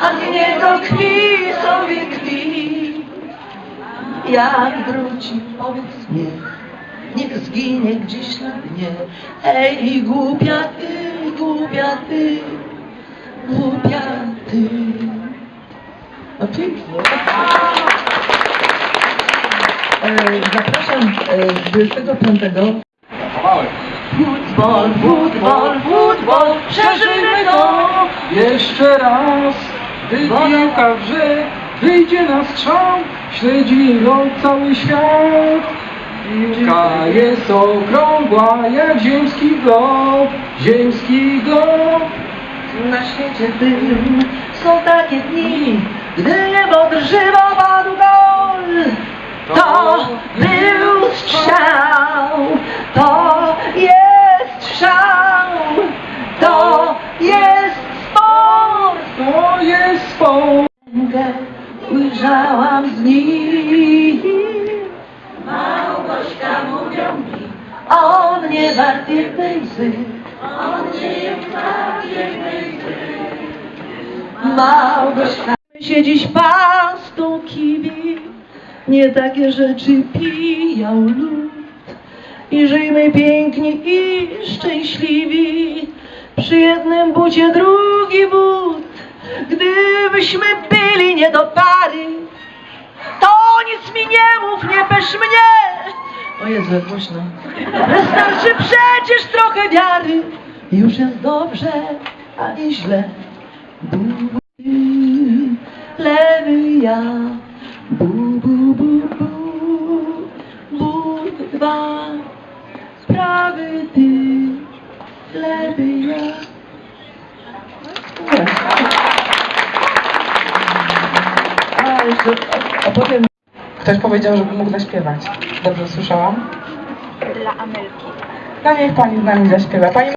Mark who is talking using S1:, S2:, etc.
S1: A nie to kwi sobie kwi. Jak wróci, powiedz nie, niech zginie gdzieś na dnie. Ej, głupia ty, głupia ty, głupia ty. Pięknie. E, Zapraszam e, 25. Futbol, futbol, futbol, przeżyjmy to!
S2: Jeszcze raz, gdy piłka w grze wyjdzie na strzał, śledzi ją cały świat. Piłka jest okrągła jak ziemski glob, ziemski glob.
S1: Na świecie tym są takie dni, gdy niebo drżywo padł gol. To był strzał, to jest strzał, to jest sport.
S2: To jest sport.
S1: Ujrzałam z nim. Małgośka mówią mi, on nie wart jednej łzy. On nie wart jednej łzy. Małgośka się dziś pan kiwi, nie takie rzeczy pijał lud. I żyjmy pięknie i szczęśliwi, przy jednym bucie drugi but. Gdybyśmy byli nie do pary, to nic mi nie mów, nie pesz mnie. O Jezu, głośno. Wystarczy przecież trochę wiary, już jest dobrze, a nie źle. Lewy ja, bu, bu, bu, bu, bu, dwa, prawy ty, lewy ja. A, jeszcze opowiem.
S3: Ktoś powiedział, żeby mógł zaśpiewać. Dobrze słyszałam?
S4: Dla Amelki.
S3: No niech pani z nami zaśpiewa. Pani